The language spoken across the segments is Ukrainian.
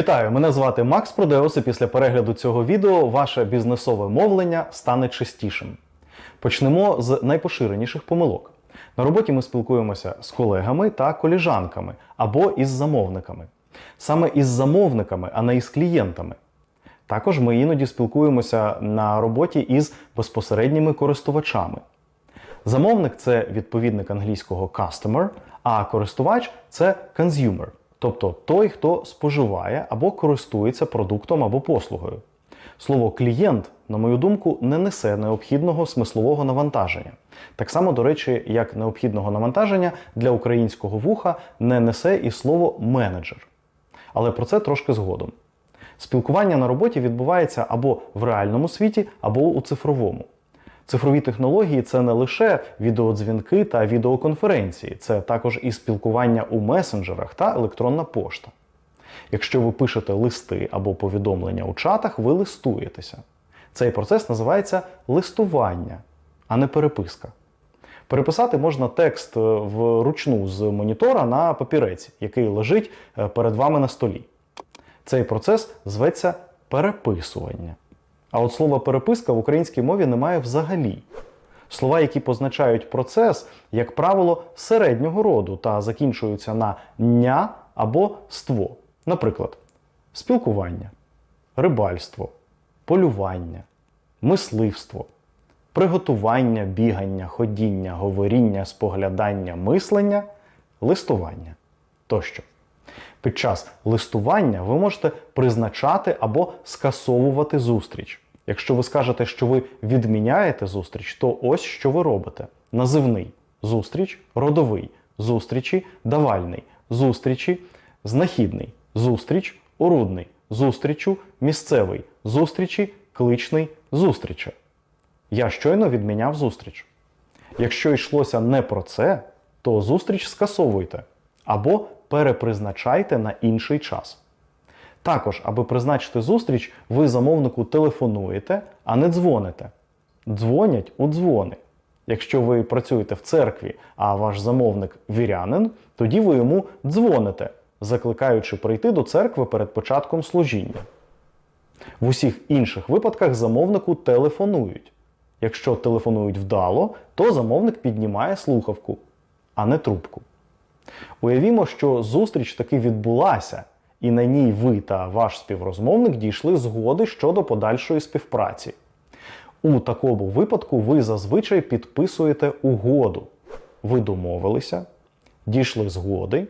Вітаю! Мене звати Макс Продеос, і після перегляду цього відео ваше бізнесове мовлення стане чистішим. Почнемо з найпоширеніших помилок. На роботі ми спілкуємося з колегами та коліжанками або із замовниками. Саме із замовниками, а не із клієнтами. Також ми іноді спілкуємося на роботі із безпосередніми користувачами. Замовник це відповідник англійського customer, а користувач це consumer, тобто той, хто споживає або користується продуктом або послугою. Слово клієнт, на мою думку, не несе необхідного смислового навантаження. Так само, до речі, як необхідного навантаження для українського вуха не несе і слово менеджер. Але про це трошки згодом. Спілкування на роботі відбувається або в реальному світі, або у цифровому. Цифрові технології це не лише відеодзвінки та відеоконференції, це також і спілкування у месенджерах та електронна пошта. Якщо ви пишете листи або повідомлення у чатах, ви листуєтеся. Цей процес називається листування, а не переписка. Переписати можна текст е, вручну з монітора на папірець, який лежить е, перед вами на столі. Цей процес зветься переписування. А от слова переписка в українській мові немає взагалі. Слова, які позначають процес, як правило, середнього роду та закінчуються на ня або ство. Наприклад, спілкування, рибальство, полювання, мисливство, приготування, бігання, ходіння, говоріння, споглядання, мислення, листування тощо. Під час листування ви можете призначати або скасовувати зустріч. Якщо ви скажете, що ви відміняєте зустріч, то ось що ви робите: називний зустріч, родовий зустрічі, давальний зустрічі, знахідний зустріч, орудний зустрічу, місцевий зустрічі, кличний зустріче. Я щойно відміняв зустріч. Якщо йшлося не про це, то зустріч скасовуйте або перепризначайте на інший час. Також, аби призначити зустріч, ви замовнику телефонуєте, а не дзвоните. Дзвонять у дзвони. Якщо ви працюєте в церкві, а ваш замовник вірянин, тоді ви йому дзвоните, закликаючи прийти до церкви перед початком служіння. В усіх інших випадках замовнику телефонують. Якщо телефонують вдало, то замовник піднімає слухавку, а не трубку. Уявімо, що зустріч таки відбулася, і на ній ви та ваш співрозмовник дійшли згоди щодо подальшої співпраці. У такому випадку ви зазвичай підписуєте угоду. Ви домовилися, дійшли згоди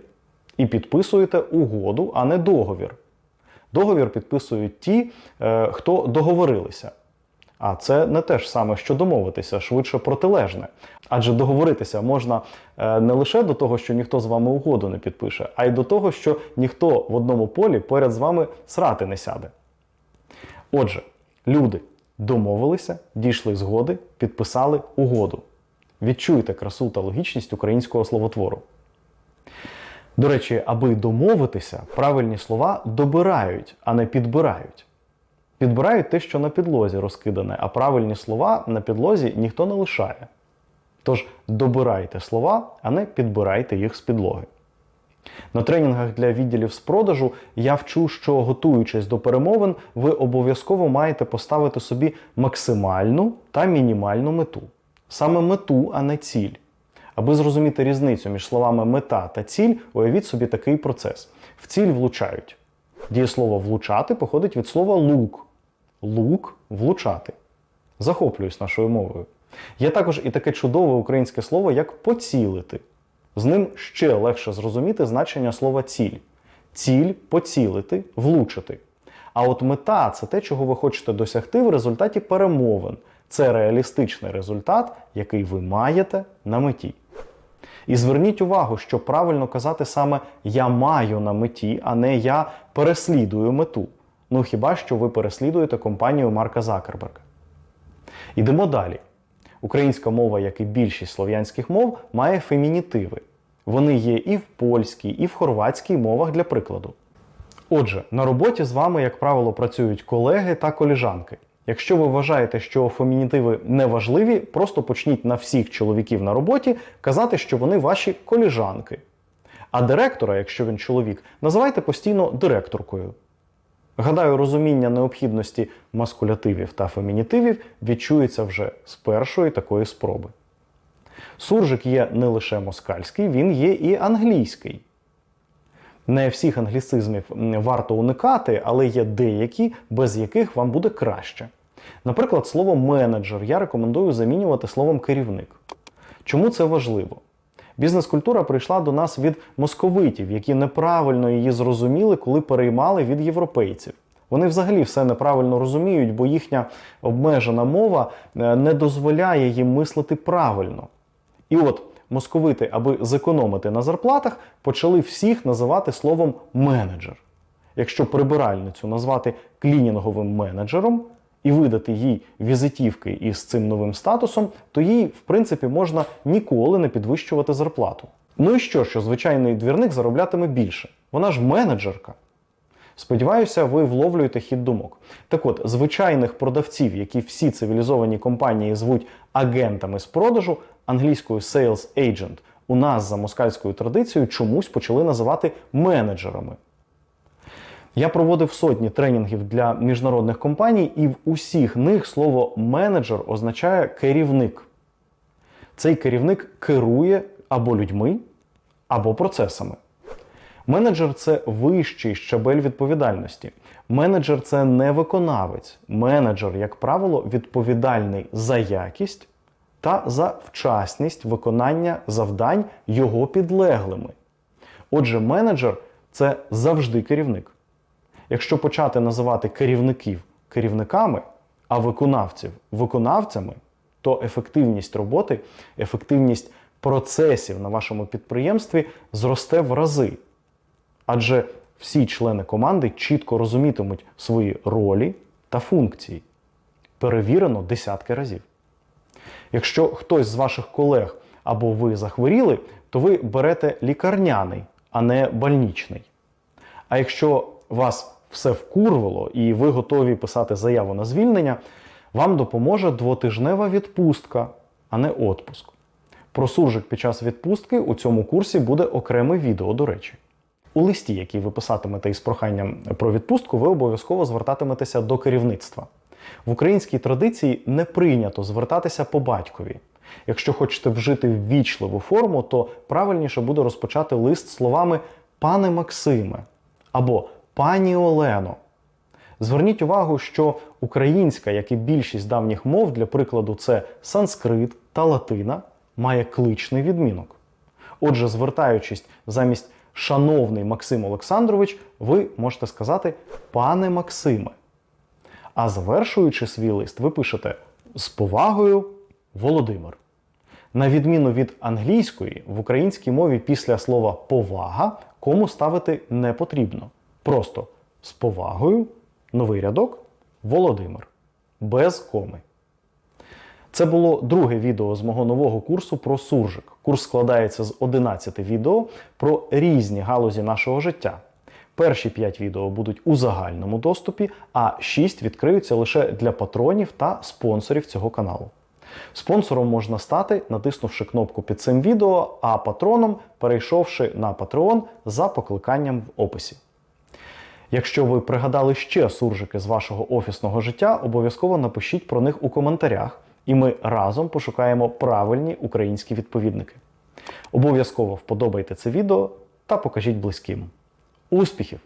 і підписуєте угоду, а не договір. Договір підписують ті, е, хто договорилися. А це не те ж саме, що домовитися, швидше протилежне. Адже договоритися можна е, не лише до того, що ніхто з вами угоду не підпише, а й до того, що ніхто в одному полі поряд з вами срати не сяде. Отже, люди домовилися, дійшли згоди, підписали угоду. Відчуйте красу та логічність українського словотвору. До речі, аби домовитися, правильні слова добирають, а не підбирають. Підбирають те, що на підлозі розкидане, а правильні слова на підлозі ніхто не лишає. Тож добирайте слова, а не підбирайте їх з підлоги. На тренінгах для відділів з продажу я вчу, що готуючись до перемовин, ви обов'язково маєте поставити собі максимальну та мінімальну мету. Саме мету, а не ціль. Аби зрозуміти різницю між словами мета та ціль, уявіть собі такий процес. В ціль влучають. Дієслово влучати походить від слова лук. Лук влучати. Захоплююсь нашою мовою. Є також і таке чудове українське слово, як поцілити. З ним ще легше зрозуміти значення слова ціль. Ціль поцілити, влучити. А от мета це те, чого ви хочете досягти в результаті перемовин. Це реалістичний результат, який ви маєте на меті. І зверніть увагу, що правильно казати саме я маю на меті, а не я переслідую мету. Ну хіба що ви переслідуєте компанію Марка Закерберга. Ідемо далі. Українська мова, як і більшість слов'янських мов, має фемінітиви. Вони є і в польській, і в хорватській мовах для прикладу. Отже, на роботі з вами, як правило, працюють колеги та коліжанки. Якщо ви вважаєте, що фемінітиви не важливі, просто почніть на всіх чоловіків на роботі казати, що вони ваші коліжанки. А директора, якщо він чоловік, називайте постійно директоркою. Гадаю, розуміння необхідності маскулятивів та фемінітивів відчується вже з першої такої спроби. Суржик є не лише москальський, він є і англійський. Не всіх англіцизмів варто уникати, але є деякі, без яких вам буде краще. Наприклад, слово менеджер я рекомендую замінювати словом керівник. Чому це важливо? Бізнес-культура прийшла до нас від московитів, які неправильно її зрозуміли, коли переймали від європейців. Вони взагалі все неправильно розуміють, бо їхня обмежена мова е, не дозволяє їм мислити правильно. І от московити, аби зекономити на зарплатах, почали всіх називати словом менеджер. Якщо прибиральницю назвати клінінговим менеджером і видати їй візитівки із цим новим статусом, то їй, в принципі, можна ніколи не підвищувати зарплату. Ну і що, що звичайний двірник зароблятиме більше? Вона ж менеджерка. Сподіваюся, ви вловлюєте хід думок. Так от, звичайних продавців, які всі цивілізовані компанії звуть агентами з продажу, англійською sales agent, у нас за москальською традицією чомусь почали називати менеджерами. Я проводив сотні тренінгів для міжнародних компаній, і в усіх них слово менеджер означає керівник. Цей керівник керує або людьми, або процесами. Менеджер це вищий щабель відповідальності. Менеджер це не виконавець. Менеджер, як правило, відповідальний за якість та за вчасність виконання завдань його підлеглими. Отже, менеджер це завжди керівник. Якщо почати називати керівників керівниками, а виконавців виконавцями, то ефективність роботи, ефективність процесів на вашому підприємстві зросте в рази. Адже всі члени команди чітко розумітимуть свої ролі та функції. Перевірено десятки разів. Якщо хтось з ваших колег або ви захворіли, то ви берете лікарняний, а не больничний. А якщо вас все вкурвало і ви готові писати заяву на звільнення, вам допоможе двотижнева відпустка, а не отпуск. Про суржик під час відпустки у цьому курсі буде окреме відео, до речі. У листі, який ви писатимете із проханням про відпустку, ви обов'язково звертатиметеся до керівництва. В українській традиції не прийнято звертатися по батькові. Якщо хочете вжити ввічливу форму, то правильніше буде розпочати лист словами пане Максиме або пані Олено. Зверніть увагу, що українська, як і більшість давніх мов, для прикладу, це санскрит та латина, має кличний відмінок. Отже, звертаючись замість шановний Максим Олександрович, ви можете сказати пане Максиме. А завершуючи свій лист, ви пишете з повагою Володимир. На відміну від англійської, в українській мові після слова повага кому ставити не потрібно. Просто з повагою, новий рядок Володимир. Без коми. Це було друге відео з мого нового курсу про суржик. Курс складається з 11 відео про різні галузі нашого життя. Перші 5 відео будуть у загальному доступі, а 6 відкриються лише для патронів та спонсорів цього каналу. Спонсором можна стати, натиснувши кнопку під цим відео, а патроном перейшовши на Patreon за покликанням в описі. Якщо ви пригадали ще суржики з вашого офісного життя, обов'язково напишіть про них у коментарях, і ми разом пошукаємо правильні українські відповідники. Обов'язково вподобайте це відео та покажіть близьким. Успіхів!